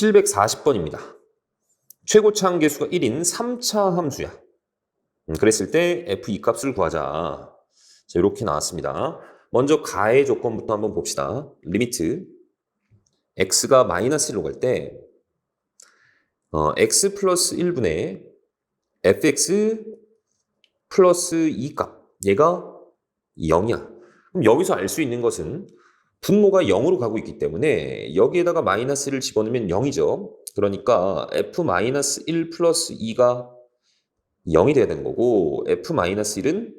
740번입니다. 최고차항 계수가 1인 3차 함수야. 음, 그랬을 때 f2 값을 구하자. 자, 이렇게 나왔습니다. 먼저 가의 조건부터 한번 봅시다. 리미트 x가 마이너스 1로 갈 때 어, x 플러스 1분의 fx 플러스 2 값 얘가 0이야. 그럼 여기서 알 수 있는 것은 분모가 0으로 가고 있기 때문에 여기에다가 마이너스를 집어넣으면 0이죠. 그러니까 f-1 플러스 2가 0이 돼야 되는 거고 f-1은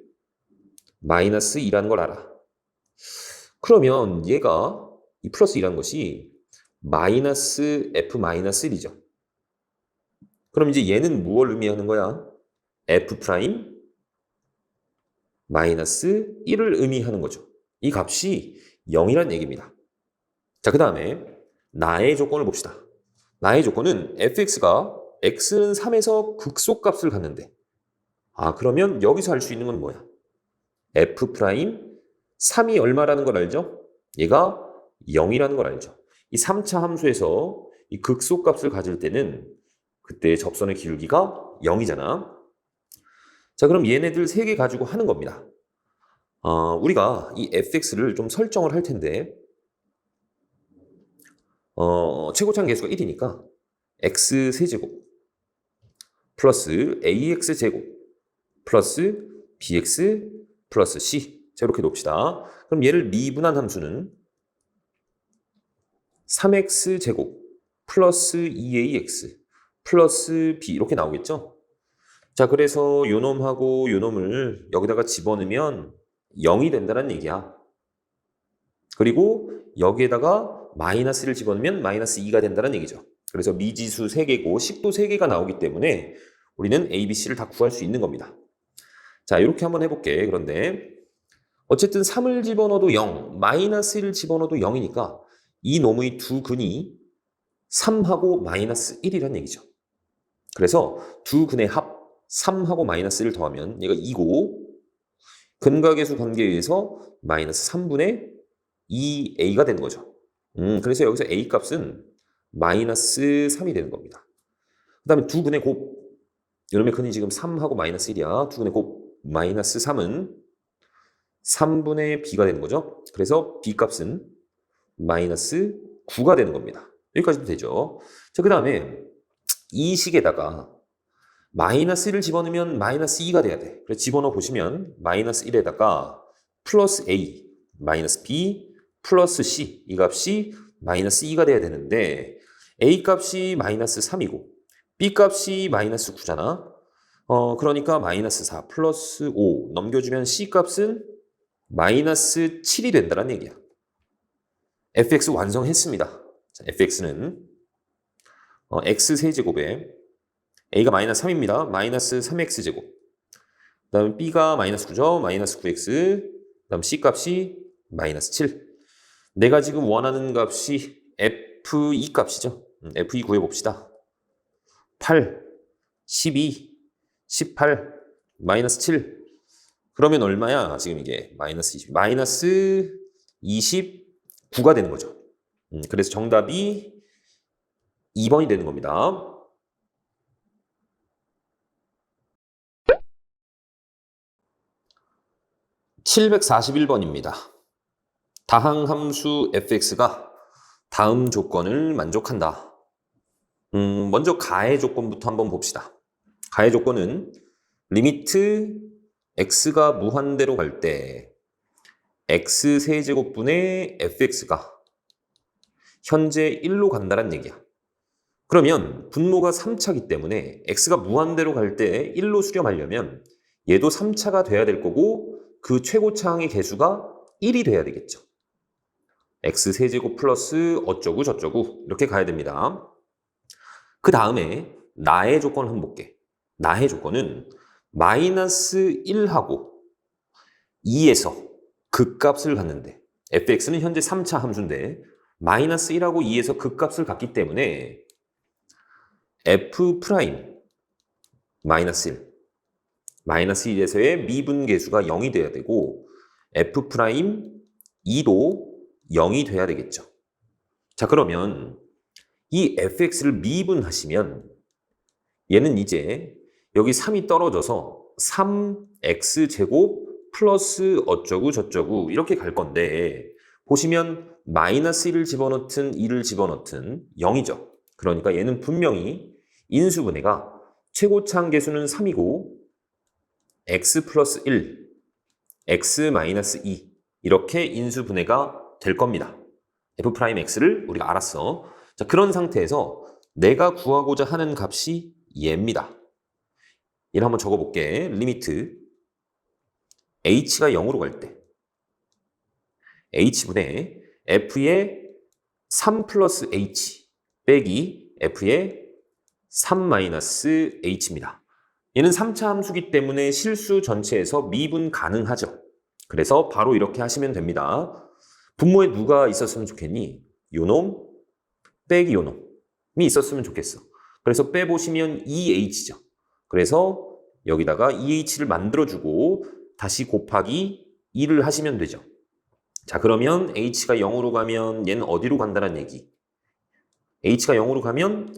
마이너스 2라는 걸 알아. 그러면 얘가 이 플러스 2라는 것이 마이너스 f-1이죠. 그럼 이제 얘는 무엇을 의미하는 거야? f 프라임 마이너스 1을 의미하는 거죠. 이 값이 0이란 얘기입니다. 자, 그 다음에 나의 조건을 봅시다. 나의 조건은 fx가 x는 3에서 극소값을 갖는데 아 그러면 여기서 알 수 있는 건 뭐야? f 프라임 3이 얼마라는 걸 알죠? 얘가 0이라는 걸 알죠. 이 3차 함수에서 이 극소값을 가질 때는 그때 접선의 기울기가 0이잖아. 자 그럼 얘네들 세 개 가지고 하는 겁니다. 어, 우리가 이 fx를 좀 설정을 할 텐데 어, 최고차항 계수가 1이니까 x 세제곱 플러스 ax 제곱 플러스 bx 플러스 c 자 이렇게 놓읍시다. 그럼 얘를 미분한 함수는 3x 제곱 플러스 2ax 플러스 b 이렇게 나오겠죠? 자 그래서 요 놈하고 요 놈을 여기다가 집어넣으면 0이 된다는 얘기야. 그리고 여기에다가 마이너스를 집어넣으면 마이너스 2가 된다는 얘기죠. 그래서 미지수 3개고 식도 3개가 나오기 때문에 우리는 A, B, C를 다 구할 수 있는 겁니다. 자, 이렇게 한번 해볼게. 그런데 어쨌든 3을 집어넣어도 0, 마이너스 1을 집어넣어도 0이니까 이 놈의 두 근이 3하고 마이너스 1이라는 얘기죠. 그래서 두 근의 합 3하고 마이너스 1을 더하면 얘가 2고 근각계수 관계에 의해서 마이너스 3분의 2a가 되는 거죠. 음, 그래서 여기서 a 값은 마이너스 3이 되는 겁니다. 그 다음에 두 근의 곱 이놈의 근이 지금 3하고 마이너스 1이야. 두 근의 곱 마이너스 3은 3분의 b가 되는 거죠. 그래서 b 값은 마이너스 9가 되는 겁니다. 여기까지도 되죠. 자, 그 다음에 이 식에다가 마이너스 1을 집어넣으면 마이너스 2가 돼야 돼. 그래서 집어넣어 보시면 마이너스 1에다가 플러스 a, 마이너스 b, 플러스 c 이 값이 마이너스 2가 돼야 되는데 a 값이 마이너스 3이고 b 값이 마이너스 9잖아. 어 그러니까 마이너스 4 플러스 5 넘겨주면 c 값은 마이너스 7이 된다는 얘기야. fx 완성했습니다. 자, fx는 어, x 세제곱에 a가 마이너스 3입니다. 마이너스 3x제곱. 그 다음에 b가 마이너스 9죠. 마이너스 9x. 그 다음 c 값이 마이너스 7. 내가 지금 원하는 값이 f2 값이죠. 음, f2 구해봅시다. 8, 12, 18, 마이너스 7. 그러면 얼마야? 지금 이게 마이너스 20. 마이너스 29가 되는 거죠. 음, 그래서 정답이 2번이 되는 겁니다. 741번입니다. 다항 함수 fx가 다음 조건을 만족한다. 음, 먼저 가의 조건부터 한번 봅시다. 가의 조건은 리미트 x가 무한대로 갈 때 x 세제곱분의 fx가 현재 1로 간다는 얘기야. 그러면 분모가 3차기 때문에 x가 무한대로 갈 때 1로 수렴하려면 얘도 3차가 돼야 될 거고 그 최고차항의 개수가 1이 돼야 되겠죠. x 세제곱 플러스 어쩌고 저쩌고 이렇게 가야 됩니다. 그 다음에 나의 조건을 한번 볼게. 나의 조건은 마이너스 1하고 2에서 극값을 갖는데 fx는 현재 3차 함수인데 마이너스 1하고 2에서 극값을 갖기 때문에 f 프라임 마이너스 1 마이너스 1에서의 미분계수가 0이 돼야 되고 f 프라임 2도 0이 돼야 되겠죠. 자 그러면 이 fx를 미분하시면 얘는 이제 여기 3이 떨어져서 3x제곱 플러스 어쩌고 저쩌고 이렇게 갈 건데 보시면 마이너스 1을 집어넣든 2를 집어넣든 0이죠. 그러니까 얘는 분명히 인수분해가 최고차 한계수는 3이고 x 플러스 1, x 마이너스 2 이렇게 인수분해가 될 겁니다. f 프라임 x를 우리가 알았어. 자, 그런 상태에서 내가 구하고자 하는 값이 얘입니다. 얘를 한번 적어볼게. 리미트 h가 0으로 갈 때 h분의 f의 3 플러스 h 빼기 f의 3 마이너스 h입니다. 얘는 3차 함수기 때문에 실수 전체에서 미분 가능하죠. 그래서 바로 이렇게 하시면 됩니다. 분모에 누가 있었으면 좋겠니? 요놈 빼기 요놈이 있었으면 좋겠어. 그래서 빼보시면 2h죠. 그래서 여기다가 2h를 만들어주고 다시 곱하기 2를 하시면 되죠. 자 그러면 h가 0으로 가면 얘는 어디로 간다는 얘기? h가 0으로 가면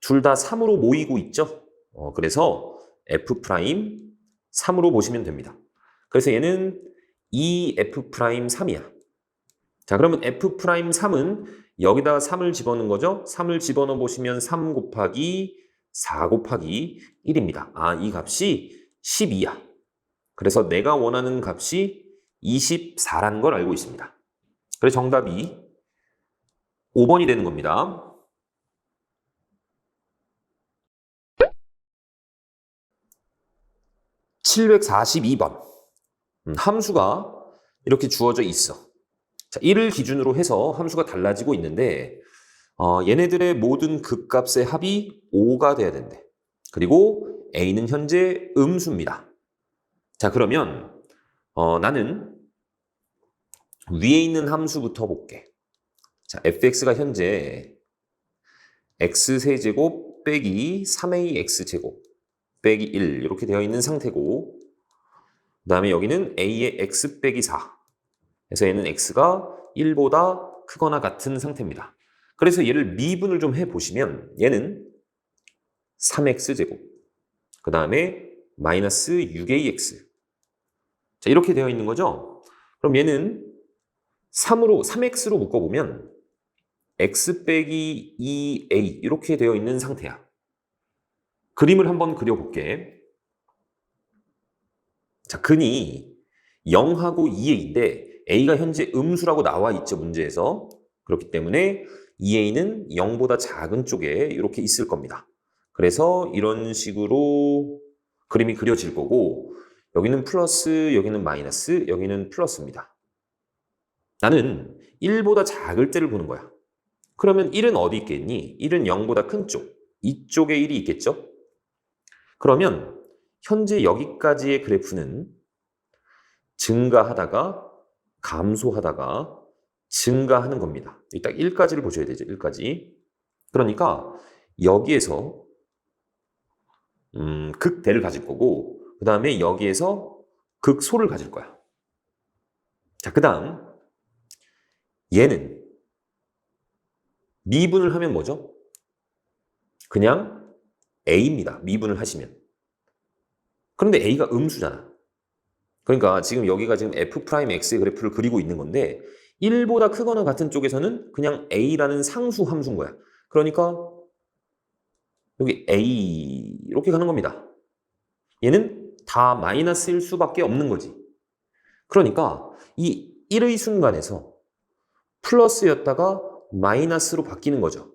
둘 다 3으로 모이고 있죠. 어, 그래서 f 프라임 3으로 보시면 됩니다. 그래서 얘는 2f 프라임 3이야. 자 그러면 f 프라임 3은 여기다가 3을 집어넣은 거죠. 3을 집어넣어 보시면 3 곱하기 4 곱하기 1입니다. 아, 이 값이 12야. 그래서 내가 원하는 값이 24라는 걸 알고 있습니다. 그래서 정답이 5번이 되는 겁니다. (742번) 음, 함수가 이렇게 주어져 있어. 자, 1을 기준으로 해서 함수가 달라지고 있는데 어, 얘네들의 모든 극값의 합이 5가 돼야 된대. 그리고 a는 현재 음수입니다. 자 그러면 어, 나는 위에 있는 함수부터 볼게. 자 fx가 현재 x세제곱 빼기 3ax제곱 빼기 1 이렇게 되어 있는 상태고 그 다음에 여기는 a의 x 빼기 4 그래서 얘는 x가 1보다 크거나 같은 상태입니다. 그래서 얘를 미분을 좀 해보시면 얘는 3x제곱 그 다음에 마이너스 6ax 자 이렇게 되어 있는 거죠. 그럼 얘는 3으로 3x로 묶어보면 x 빼기 2a 이렇게 되어 있는 상태야. 그림을 한번 그려볼게. 자 근이 0하고 2a인데 a가 현재 음수라고 나와 있죠 문제에서 그렇기 때문에 2a는 0보다 작은 쪽에 이렇게 있을 겁니다. 그래서 이런 식으로 그림이 그려질 거고 여기는 플러스, 여기는 마이너스, 여기는 플러스입니다. 나는 1보다 작을 때를 보는 거야. 그러면 1은 어디 있겠니? 1은 0보다 큰 쪽. 이쪽에 1이 있겠죠? 그러면 현재 여기까지의 그래프는 증가하다가 감소하다가 증가하는 겁니다. 딱 1까지를 보셔야 되죠. 1까지. 그러니까 여기에서 음, 극대를 가질 거고 그 다음에 여기에서 극소를 가질 거야. 자, 그 다음 얘는 미분을 하면 뭐죠? 그냥 A입니다. 미분을 하시면. 그런데 A가 음수잖아. 그러니까 지금 여기가 지금 f 프라임 x의 그래프를 그리고 있는 건데 1보다 크거나 같은 쪽에서는 그냥 a라는 상수 함수인 거야. 그러니까 여기 a 이렇게 가는 겁니다. 얘는 다 마이너스일 수밖에 없는 거지. 그러니까 이 1의 순간에서 플러스였다가 마이너스로 바뀌는 거죠.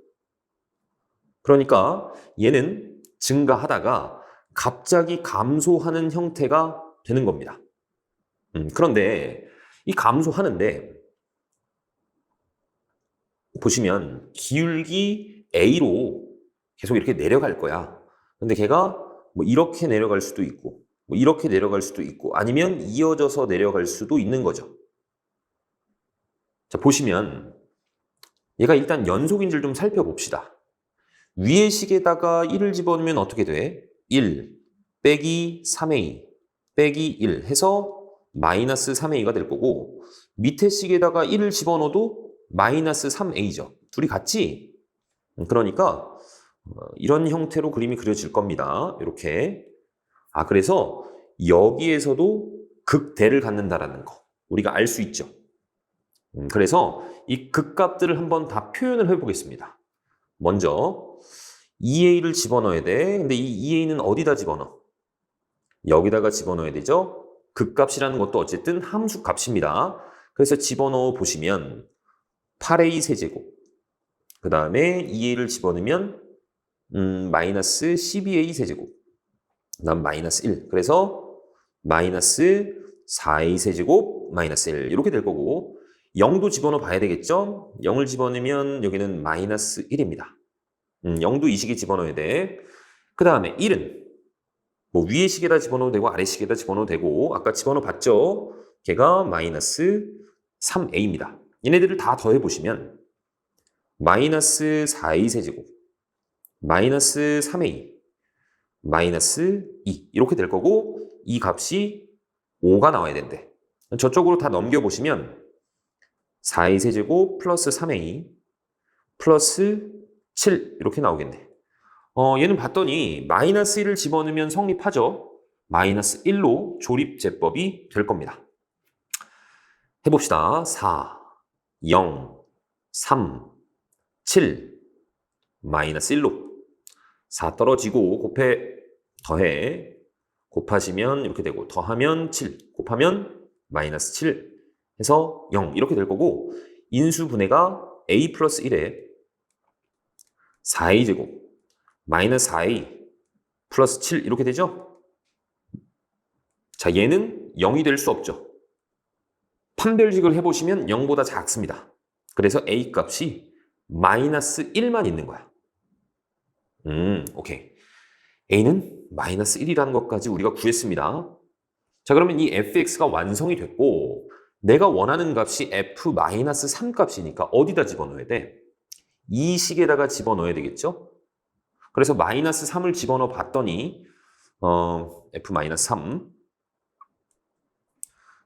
그러니까 얘는 증가하다가 갑자기 감소하는 형태가 되는 겁니다. 음, 그런데 이 감소하는데 보시면 기울기 A로 계속 이렇게 내려갈 거야. 근데 걔가 뭐 이렇게 내려갈 수도 있고 뭐 이렇게 내려갈 수도 있고 아니면 이어져서 내려갈 수도 있는 거죠. 자, 보시면 얘가 일단 연속인 줄 좀 살펴봅시다. 위의 식에다가 1을 집어넣으면 어떻게 돼? 1 빼기 3a 빼기 1 해서 마이너스 3a가 될 거고 밑에 식에다가 1을 집어넣어도 마이너스 3a죠. 둘이 같지? 음, 그러니까 어, 이런 형태로 그림이 그려질 겁니다. 이렇게. 아, 그래서 여기에서도 극대를 갖는다라는 거 우리가 알 수 있죠. 음, 그래서 이 극값들을 한번 다 표현을 해보겠습니다. 먼저 2a를 집어넣어야 돼. 근데 이 2a는 어디다 집어넣어? 여기다가 집어넣어야 되죠. 극값이라는 것도 어쨌든 함수 값입니다. 그래서 집어넣어 보시면 8a 세제곱 그 다음에 2a를 집어넣으면 음, 마이너스 12a 세제곱 그 다음 마이너스 1 그래서 마이너스 4a 세제곱 마이너스 1 이렇게 될 거고 0도 집어넣어 봐야 되겠죠? 0을 집어넣으면 여기는 마이너스 1입니다. 음, 0도 이 식에 집어넣어야 돼. 그 다음에 1은 뭐 위에 식에다 집어넣어도 되고 아래 식에다 집어넣어도 되고 아까 집어넣어 봤죠? 걔가 마이너스 3a입니다. 얘네들을 다 더해보시면 마이너스 4a 세제곱 마이너스 3a 마이너스 2 이렇게 될 거고 이 값이 5가 나와야 된대. 저쪽으로 다 넘겨보시면 4a 세제곱 플러스 3a 플러스 7 이렇게 나오겠네. 어, 얘는 봤더니 마이너스 1을 집어넣으면 성립하죠. 마이너스 1로 조립제법이 될 겁니다. 해봅시다. 4, 0, 3, 7, 마이너스 1로 4 떨어지고 곱해, 더해, 곱하시면 이렇게 되고 더하면 7, 곱하면 마이너스 7 해서 0 이렇게 될 거고 인수분해가 a 플러스 1에 4a 제곱 마이너스 4a 플러스 7 이렇게 되죠? 자 얘는 0이 될 수 없죠. 판별식을 해보시면 0보다 작습니다. 그래서 a 값이 마이너스 1만 있는 거야. 음, 오케이. a는 마이너스 1이라는 것까지 우리가 구했습니다. 자, 그러면 이 fx가 완성이 됐고 내가 원하는 값이 f-3 값이니까 어디다 집어넣어야 돼? 이 식에다가 집어넣어야 되겠죠? 그래서 마이너스 3을 집어넣어 봤더니 어, f-3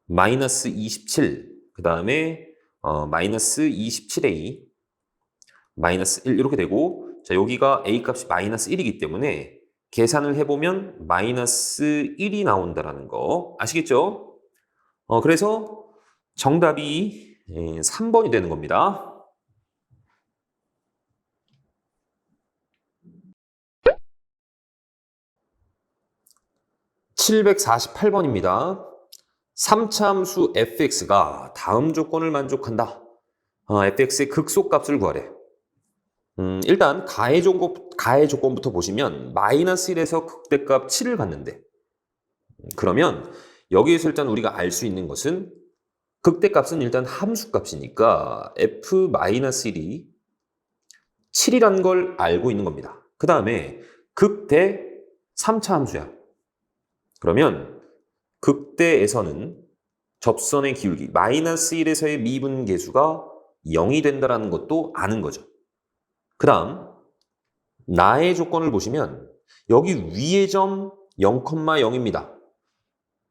마이너스 27, 그 다음에 어, 마이너스 27a, 마이너스 1 이렇게 되고 자 여기가 a 값이 마이너스 1이기 때문에 계산을 해보면 마이너스 1이 나온다라는 거 아시겠죠? 어, 그래서 정답이 3번이 되는 겁니다. (748번입니다) 3차함수 fx가 다음 조건을 만족한다. 어, fx의 극소값을 구하래. 음, 일단 가해 조건, 가해 조건부터 보시면 마이너스 1에서 극대값 7을 갖는데 그러면 여기에서 일단 우리가 알 수 있는 것은 극대값은 일단 함수값이니까 f-1이 7이라는 걸 알고 있는 겁니다. 그 다음에 극대 3차 함수야. 그러면 극대에서는 접선의 기울기 마이너스 1에서의 미분 계수가 0이 된다는 것도 아는 거죠. 그 다음 나의 조건을 보시면 여기 위의 점 0,0입니다.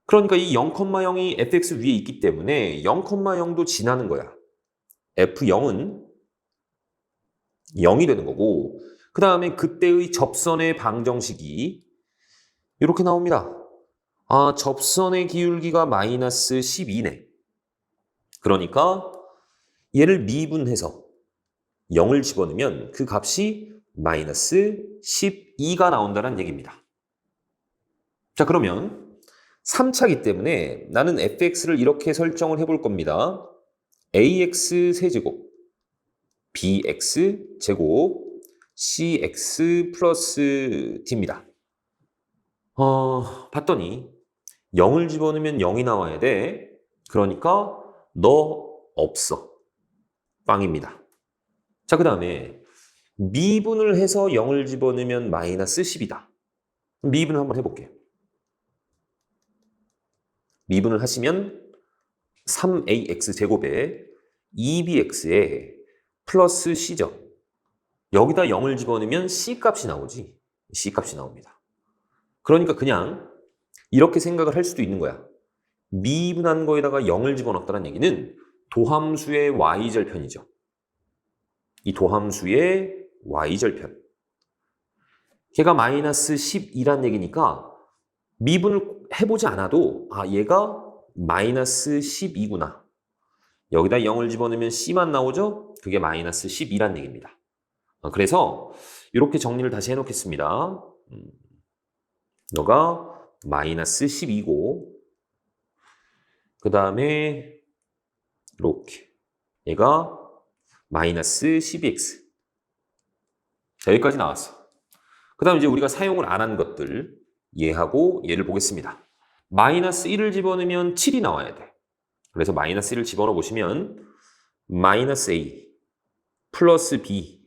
그러니까 이 0,0이 fx 위에 있기 때문에 0,0도 지나는 거야. f0은 0이 되는 거고 그 다음에 그때의 접선의 방정식이 이렇게 나옵니다. 아, 접선의 기울기가 마이너스 12네. 그러니까 얘를 미분해서 0을 집어넣으면 그 값이 마이너스 12가 나온다는 얘기입니다. 자, 그러면 3차기 때문에 나는 fx를 이렇게 설정을 해볼 겁니다. ax 세제곱, bx 제곱, cx 플러스 d입니다. 어, 봤더니 0을 집어넣으면 0이 나와야 돼. 그러니까 너 없어. 빵입니다. 자, 그 다음에 미분을 해서 0을 집어넣으면 마이너스 10이다. 미분을 한번 해볼게요. 미분을 하시면 3ax 제곱에 2bx에 플러스 c죠. 여기다 0을 집어넣으면 c 값이 나오지. c 값이 나옵니다. 그러니까 그냥 이렇게 생각을 할 수도 있는 거야. 미분한 거에다가 0을 집어넣었다는 얘기는 도함수의 y절편이죠. 이 도함수의 y절편. 걔가 마이너스 12란 얘기니까 미분을 해보지 않아도 아 얘가 마이너스 12구나. 여기다 0을 집어넣으면 c만 나오죠? 그게 마이너스 12란 얘기입니다. 어, 그래서 이렇게 정리를 다시 해놓겠습니다. 음, 너가 마이너스 12고 그 다음에 이렇게 얘가 마이너스 12x 자, 여기까지 나왔어. 그 다음 이제 우리가 사용을 안 한 것들 얘하고 얘를 보겠습니다. 마이너스 1을 집어넣으면 7이 나와야 돼. 그래서 마이너스 1을 집어넣어 보시면 마이너스 a 플러스 b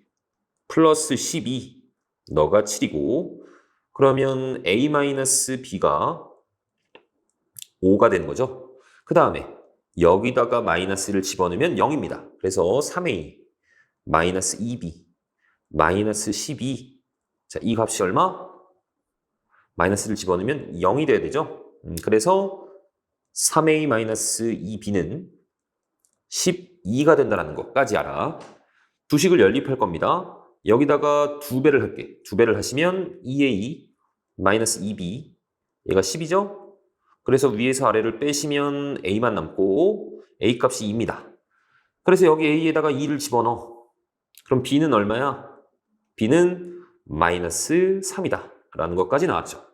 플러스 12 너가 7이고 그러면 a 마이너스 b가 5가 되는 거죠. 그 다음에 여기다가 마이너스를 집어넣으면 0입니다. 그래서 3a 마이너스 2b 마이너스 12 자, 이 값이 얼마? 마이너스를 집어넣으면 0이 돼야 되죠. 음, 그래서 3a 마이너스 2b는 12가 된다는 것까지 알아. 두식을 연립할 겁니다. 여기다가 두 배를 할게. 두 배를 하시면 2a 마이너스 2b 얘가 10이죠? 그래서 위에서 아래를 빼시면 a만 남고 a 값이 2입니다. 그래서 여기 a에다가 2를 집어넣어. 그럼 b는 얼마야? b는 마이너스 3이다. 라는 것까지 나왔죠.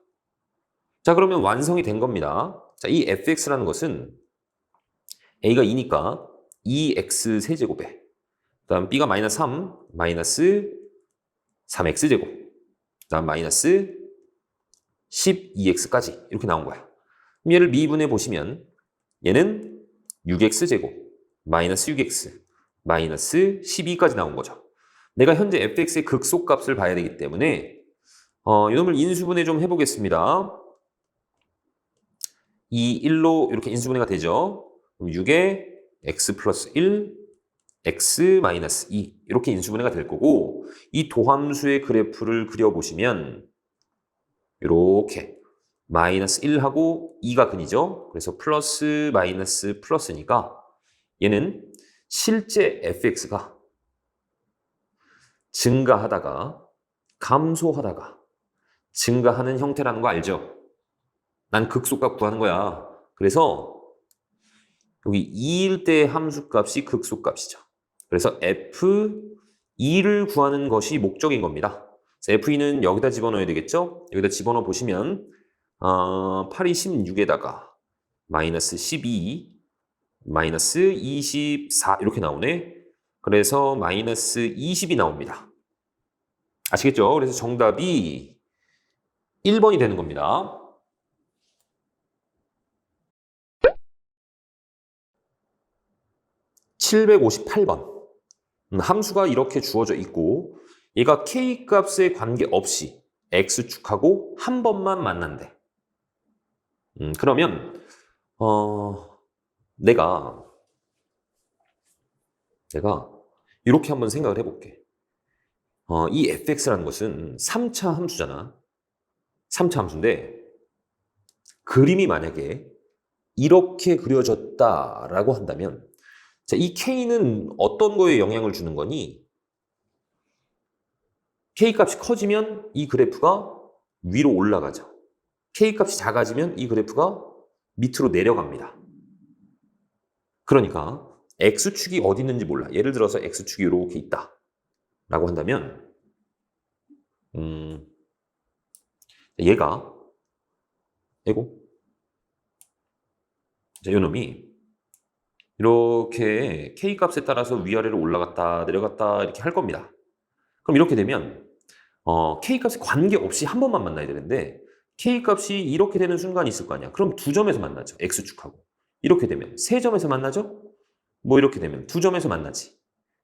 자, 그러면 완성이 된 겁니다. 자, 이 fx라는 것은 a가 2니까 2x 세제곱에 그 다음 b가 마이너스 3, 마이너스 3x 제곱 그 다음 마이너스 12x까지 이렇게 나온 거야. 얘를 미분해 보시면 얘는 6x 제곱 마이너스 6x 마이너스 12까지 나온 거죠. 내가 현재 fx의 극소값을 봐야 되기 때문에 어, 이놈을 인수분해 좀 해보겠습니다. 이 1로 이렇게 인수분해가 되죠. 그럼 6에 x 플러스 1, x 마이너스 2 이렇게 인수분해가 될 거고 이 도함수의 그래프를 그려보시면 이렇게 마이너스 1하고 2가 근이죠. 그래서 플러스 마이너스 플러스니까 얘는 실제 fx가 증가하다가 감소하다가 증가하는 형태라는 거 알죠? 난 극소값 구하는 거야. 그래서 여기 2일 때 함수값이 극소값이죠. 그래서 f2를 구하는 것이 목적인 겁니다. f2는 여기다 집어넣어야 되겠죠? 여기다 집어넣어 보시면 어, 8이 16에다가 마이너스 12, 마이너스 24 이렇게 나오네. 그래서 마이너스 20이 나옵니다. 아시겠죠? 그래서 정답이 1번이 되는 겁니다. (758번) 음, 함수가 이렇게 주어져 있고 얘가 k 값에 관계없이 x축하고 한 번만 만난대. 음, 그러면 어, 내가 내가 이렇게 한번 생각을 해볼게. 어, 이 fx라는 것은 3차 함수잖아. 3차 함수인데 그림이 만약에 이렇게 그려졌다라고 한다면 자, 이 k는 어떤 거에 영향을 주는 거니? k 값이 커지면 이 그래프가 위로 올라가죠. k 값이 작아지면 이 그래프가 밑으로 내려갑니다. 그러니까 x축이 어디 있는지 몰라. 예를 들어서 x축이 이렇게 있다. 라고 한다면 음, 얘가 이고 자, 요 놈이 이렇게 k 값에 따라서 위아래로 올라갔다 내려갔다 이렇게 할 겁니다. 그럼 이렇게 되면 어, k 값에 관계없이 한 번만 만나야 되는데 k 값이 이렇게 되는 순간이 있을 거 아니야. 그럼 두 점에서 만나죠. x축하고. 이렇게 되면 세 점에서 만나죠? 뭐 이렇게 되면 두 점에서 만나지.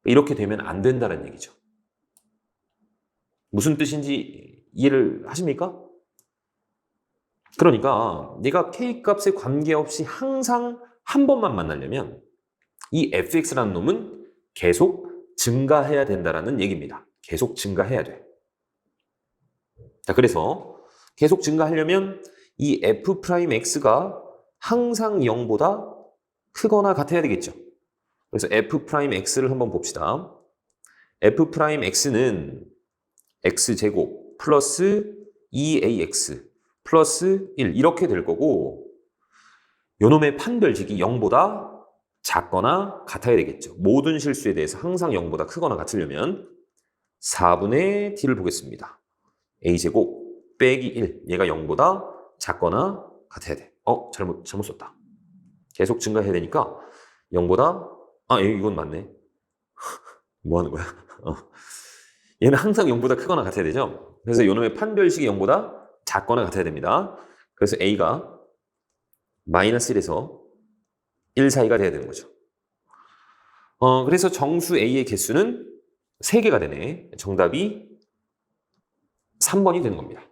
이렇게 되면 안 된다는 얘기죠. 무슨 뜻인지 이해를 하십니까? 그러니까 내가 k 값에 관계없이 항상 한 번만 만나려면 이 fx라는 놈은 계속 증가해야 된다는 얘기입니다. 계속 증가해야 돼. 자, 그래서 계속 증가하려면 이 f'x가 항상 0보다 크거나 같아야 되겠죠. 그래서 f'x를 한번 봅시다. f 프라임 x는 x제곱 플러스 2ax 플러스 1 이렇게 될 거고 요놈의 판별식이 0보다 작거나 같아야 되겠죠. 모든 실수에 대해서 항상 0보다 크거나 같으려면 4분의 d를 보겠습니다. a제곱 빼기 1 얘가 0보다 작거나 같아야 돼. 어 잘못 잘못 썼다. 계속 증가해야 되니까 0보다 아 이건 맞네. 뭐 하는 거야? 어. 얘는 항상 0보다 크거나 같아야 되죠. 그래서 요놈의 판별식이 0보다 작거나 같아야 됩니다. 그래서 a가 마이너스 1에서 1 사이가 돼야 되는 거죠. 어, 그래서 정수 a의 개수는 3개가 되네. 정답이 3번이 되는 겁니다.